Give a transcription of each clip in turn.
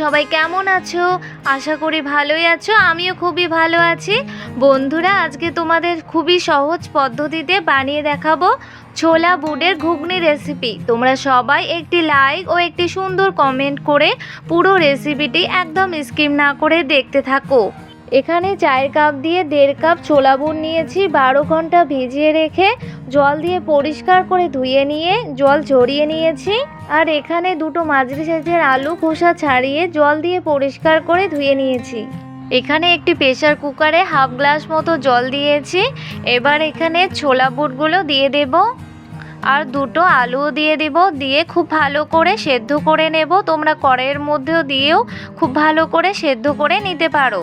সবাই কেমন আছো? আশা করি ভালোই আছো, আমিও খুবই ভালো আছি। বন্ধুরা, আজকে তোমাদের খুবই সহজ পদ্ধতিতে বানিয়ে দেখাবো ছোলা বুডের ঘুগনি রেসিপি তোমরা সবাই একটি লাইক ও একটি সুন্দর কমেন্ট করে পুরো রেসিপিটি একদম স্কিম না করে দেখতে থাকো। এখানে চায়ের কাপ দিয়ে দেড় কাপ ছোলা বুট নিয়েছি, বারো ঘণ্টা ভিজিয়ে রেখে জল দিয়ে পরিষ্কার করে ধুয়ে নিয়ে জল ঝরিয়ে নিয়েছি। আর এখানে দুটো মাঝারি সাইজের আলু খোসা ছাড়িয়ে জল দিয়ে পরিষ্কার করে ধুয়ে নিয়েছি। এখানে একটি প্রেসার কুকারে হাফ গ্লাস মতো জল দিয়েছি। এবার এখানে ছোলা বুটগুলো দিয়ে দেব। আর দুটো আলুও দিয়ে দেব, দিয়ে খুব ভালো করে সেদ্ধ করে নেব। তোমরা কড়াইয়ের মধ্যেও দিয়েও খুব ভালো করে সেদ্ধ করে নিতে পারো।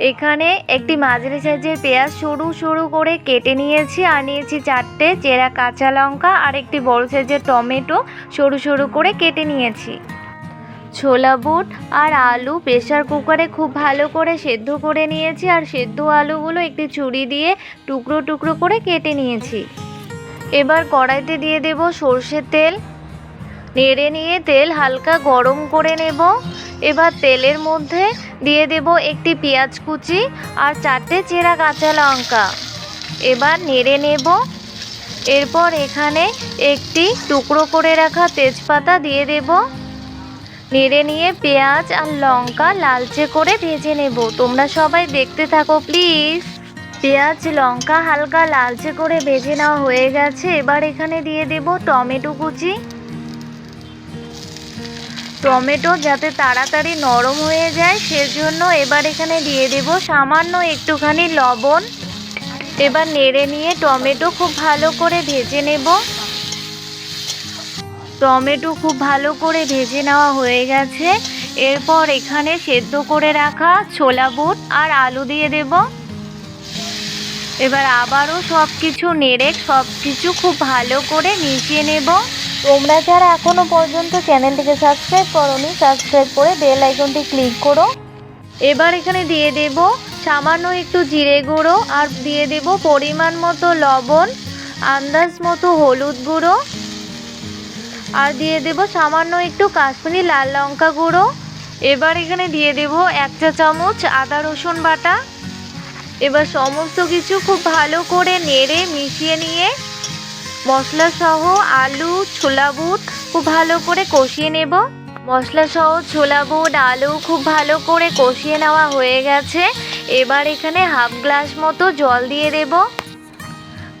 এখানে একটি মাঝারি সাইজের পেঁয়াজ সরু সরু করে কেটে নিয়েছি আর নিয়েছি চারটে চেরা কাঁচা লঙ্কা আর একটি বড় সাইজের টমেটো সরু সরু করে কেটে নিয়েছি। ছোলা বুট আর আলু প্রেসার কুকারে খুব ভালো করে সেদ্ধ করে নিয়েছি আর সেদ্ধ আলুগুলো একটি ছুরি দিয়ে টুকরো টুকরো করে কেটে নিয়েছি। এবার কড়াইতে দিয়ে দেব সর্ষের তেল। নেড়ে নিয়ে তেল হালকা গরম করে নেব। এবার তেলের মধ্যে দিয়ে দেব একটি পেঁয়াজ কুচি আর চারটে চেরা কাঁচা লঙ্কা। এবার নেড়ে নেব। এরপর এখানে একটি টুকরো করে রাখা তেজপাতা দিয়ে দেব। নেড়ে নিয়ে পেঁয়াজ আর লঙ্কা লালচে করে ভেজে নেব। তোমরা সবাই দেখতে থাকো, প্লিজ। পেঁয়াজ, লঙ্কা হালকা লালচে করে ভেজে নেওয়া হয়ে গেছে। এবার এখানে দিয়ে দেব টমেটো কুচি। টমেটো যাতে তাড়াতাড়ি নরম হয়ে যায়, সেজন্য এবার এখানে দিয়ে দেব সামান্য একটুখানি লবণ। এবার নেড়ে নিয়ে টমেটো খুব ভালো করে ভেজে নেব। টমেটো খুব ভালো করে ভেজে নেওয়া হয়ে গেছে। এরপর এখানে সেদ্ধ করে রাখা ছোলা বুট আর আলু দিয়ে দেব। এবার আবারও সব কিছু নেড়ে সব কিছু খুব ভালো করে মিশিয়ে নেব। তোমরা যারা এখনও পর্যন্ত চ্যানেলটিকে সাবস্ক্রাইব করোনি, সাবস্ক্রাইব করে বেল আইকনটি ক্লিক করো। এবার এখানে দিয়ে দেব সামান্য একটু জিরে গুঁড়ো আর দিয়ে দেব পরিমাণ মতো লবণ, আন্দাজ মতো হলুদ গুঁড়ো। আর দিয়ে দেব সামান্য একটু কাশ্মীরি লাল লঙ্কা গুঁড়ো। এবার এখানে দিয়ে দেব এক চা চামচ আদা রসুন বাটা। এবার সমস্ত কিছু খুব ভালো করে নেড়ে মিশিয়ে নিয়ে মশলা সহ আলু, ছোলা বুট খুব ভালো করে কষিয়ে নেব। মশলা সহ ছোলা বুট, আলু খুব ভালো করে কষিয়ে নেওয়া হয়ে গেছে। এবার এখানে হাফ গ্লাস মতো জল দিয়ে দেব।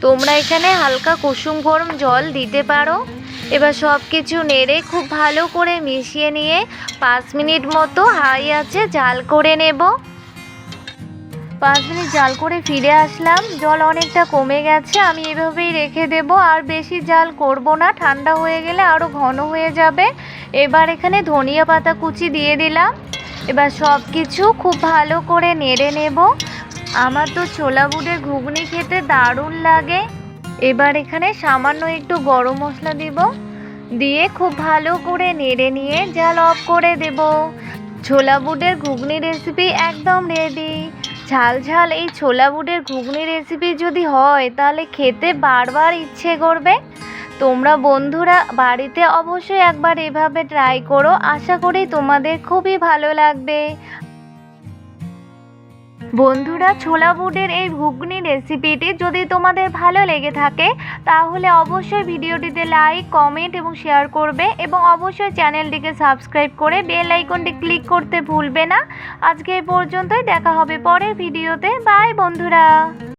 তোমরা এখানে হালকা কুসুম গরম জল দিতে পারো। এবার সব কিছু নেড়ে খুব ভালো করে মিশিয়ে নিয়ে পাঁচ মিনিট মতো হাই আছে জাল করে নেব। পাঁচ মিনিট জাল করে ফিরে আসলাম। জল অনেকটা কমে গেছে, আমি এভাবেই রেখে দেব। আর বেশি জাল করব না, ঠান্ডা হয়ে গেলে আরও ঘন হয়ে যাবে। এবার এখানে ধনিয়া পাতা কুচি দিয়ে দিলাম। এবার সব কিছু খুব ভালো করে নেড়ে নেব। আমার তো ছোলা বুটের ঘুগনি খেতে দারুণ লাগে। এবার এখানে সামান্য একটু গরম মশলা দিব। দিয়ে খুব ভালো করে নেড়ে নিয়ে জাল অফ করে দেব। ছোলা বুটের ঘুগনি রেসিপি একদম রেডি ঝাল ঝাল এই ছোলা বুটের ঘুগনি রেসিপি যদি হয়, তাহলে খেতে বারবার ইচ্ছে করবে। তোমরা বন্ধুরা বাড়িতে অবশ্যই একবার এভাবে ট্রাই করো। আশা করি তোমাদের খুবই ভালো লাগবে। বন্ধুরা, ছোলা বুটের এই ঘুগনি রেসিপিটি যদি তোমাদের ভালো লেগে থাকে, তাহলে অবশ্যই ভিডিওটিতে লাইক কমেন্ট এবং শেয়ার করবে এবং অবশ্যই চ্যানেলটিকে সাবস্ক্রাইব করে বেল আইকনটি ক্লিক করতে ভুলবে না। আজকে এই পর্যন্তই, দেখা হবে পরের ভিডিওতে। বাই বন্ধুরা।